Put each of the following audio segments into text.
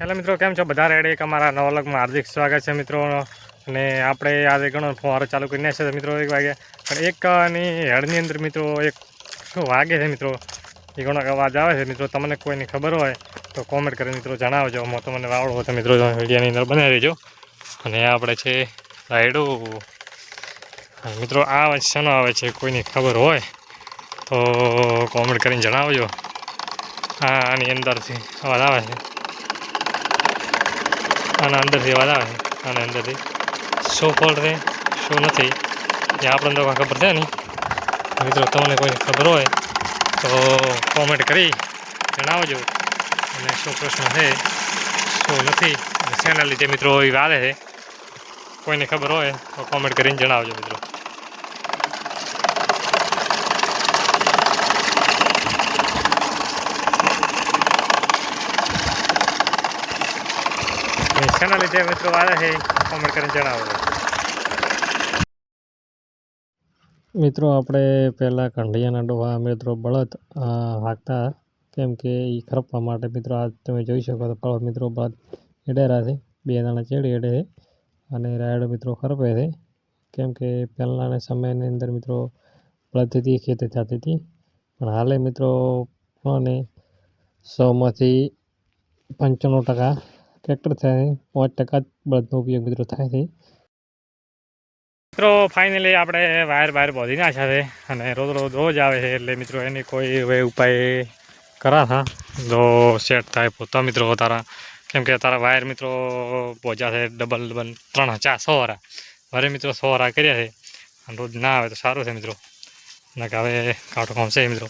Hello મિત્રો, કેમ છો? બધા રેડી એક અમારા નવા વ્લોગમાં હાર્દિક સ્વાગત છે મિત્રો. અને આપણે આજે ઘણો ફુવારો ચાલુ કરીને છે મિત્રો, એક વાગે. પણ એક ની હેડની અંદર મિત્રો એક શું વાગે છે મિત્રો? એ ઘણો અવાજ આવે છે મિત્રો. તમને કોઈની ખબર હોય તો કોમેન્ટ કરીને મિત્રો જણાવજો. હું તમને વાવડો તો મિત્રો વિડીયોની અંદર બનાવી દેજો. અને આપણે છે રાયડું મિત્રો, આ અવાજ શેનો આવે છે? કોઈની ખબર હોય તો કોમેન્ટ કરીને જણાવજો. આ આની અંદરથી અવાજ આવે છે. આના અંદરથી અવાજ આવે આના અંદરથી. શું ફોલ્ટ છે શું નથી, એ આપણને તો ખબર છે નહીં. મિત્રો, તમને કોઈ ખબર હોય, તો કોમેન્ટ કરી જણાવજો. અને શું પ્રશ્ન છે, શું નથી, અને શેના લીધે મિત્રો એ વાલે છે, કોઈને ખબર હોય, તો કોમેન્ટ કરીને જણાવજો મિત્રો. શેના લીધે મિત્રો વાલે છે કોમેન્ટ કરીને જણાવો. મિત્રો, આપણે પહેલાં કંઢિયાના ડોહા મિત્રો બળદ હાંકતા કેમ કે એ ખરપવા માટે મિત્રો આ તમે જોઈ શકો તો બળદ મિત્રો બળદ એડેરા છે, બે દાણા ચેડી એડે છે અને રાયડો મિત્રો ખરપે છે. કેમ કે પહેલાંના સમયની અંદર મિત્રો બળદથી ખેતી થતી હતી. પણ હાલે મિત્રો અને સોમાંથી પંચાણું ટકા ટ્રેક્ટર થાય છે પાંચ ટકા જ બળદનો ઉપયોગ મિત્રો થાય છે. મિત્રો ફાઇનલી આપણે વાયર વાયર બોધી નાખ્યા છે અને રોજ રોજ રોજ આવે છે એટલે મિત્રો એની કોઈ હવે ઉપાય કરા હતા તો સેટ થાય પોતા મિત્રો તારા. કેમ કે તારા વાયર મિત્રો પહોંચ્યા છે ડબલ ડબલ ત્રણ ચાર સો વાળા મારે મિત્રો સો વાળા કર્યા છે. અને રોજ ના આવે તો સારું છે મિત્રો. ના કે હવે કાંટો કામ છે મિત્રો.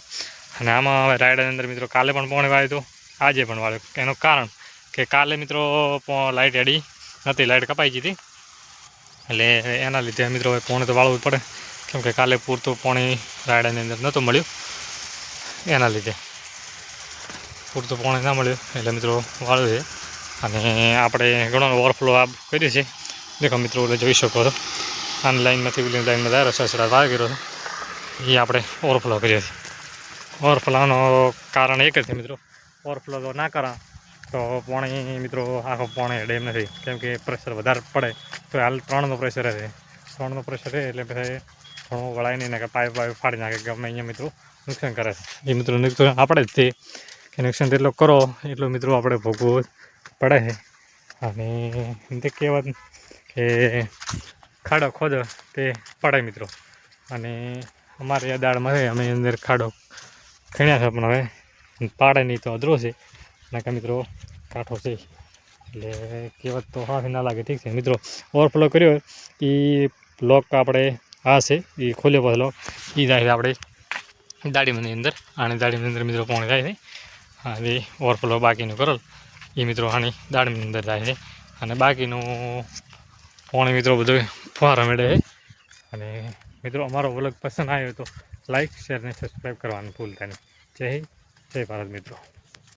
અને આમાં હવે રાઈડરની અંદર મિત્રો કાલે પણ પોણે વાળ્યું હતું, આજે પણ વાળ્યું. એનું કારણ કે કાલે મિત્રો લાઇટ એડી નથી લાઇટ કપાઈ ગઈ હતી. એટલે એના લીધે મિત્રો પોણે તો વાળવું પડે. કેમ કે કાલે પૂરતું પાણી રાયડાની અંદર નહોતું મળ્યું. એના લીધે પૂરતું પાણી ના મળ્યું. એટલે મિત્રો વાળ્યું છે. અને આપણે ઘણો ઓવરફ્લો આ કર્યું છે. દેખો મિત્રો એટલે જોઈ શકો છો. આની લાઇનમાંથી લાઈનમાં દાયરો સસરા વાર કર્યો એ આપણે ઓવરફ્લો કર્યો છે. ઓવરફ્લોનો કારણ એક જ છે મિત્રો. ઓવરફ્લો ના કરા તો પાણી મિત્રો, આખો પાણી ડેમ નથી. કેમ કે પ્રેશર વધારે પડે. તો હાલ ત્રણનો પ્રેશર છે. ત્રણનો પ્રેશર છે એટલે પછી ઘણું વળાય નહીં ને કે પાઇપ પાઇપ ફાડી નાખે ગમે અહીંયા મિત્રો. નુકસાન કરે છે. એ મિત્રો નુકસાન આપણે જ તે કે નુકસાન જેટલો કરો, એટલું મિત્રો આપણે ભોગવવું પડે છે. અને તે કહેવત કે ખાડો ખોદો તે પડે મિત્રો. અને અમારે આ દાળમાં છે, અમે અંદર ખાડો ખણ્યા છે પણ હવે. પાડે નહીં તો અધરો છે. નાકા મિત્રો, કાંઠો છે. એટલે કહેવત તો હા ના લાગે, ઠીક છે. મિત્રો ઓવરફ્લો કર્યો એ બ્લોક આપણે આ છે, એ ખોલ્યો પછી એ જાય આપણે દાડીમની અંદર. આને દાડીમની અંદર મિત્રો પાણી જાય છે. અને ઓવરફ્લો બાકીનું કરેલ એ મિત્રો આની દાડીમની અંદર જાય છે. અને બાકીનું પાણી મિત્રો બધું ફુવારા મેળે છે. અને મિત્રો, અમારો વ્લોગ પસંદ આવ્યો તો લાઈક, શેર અને સબસ્ક્રાઈબ કરવાનું ભૂલતા નહીં. જય હિન્દ, જય ભારત મિત્રો.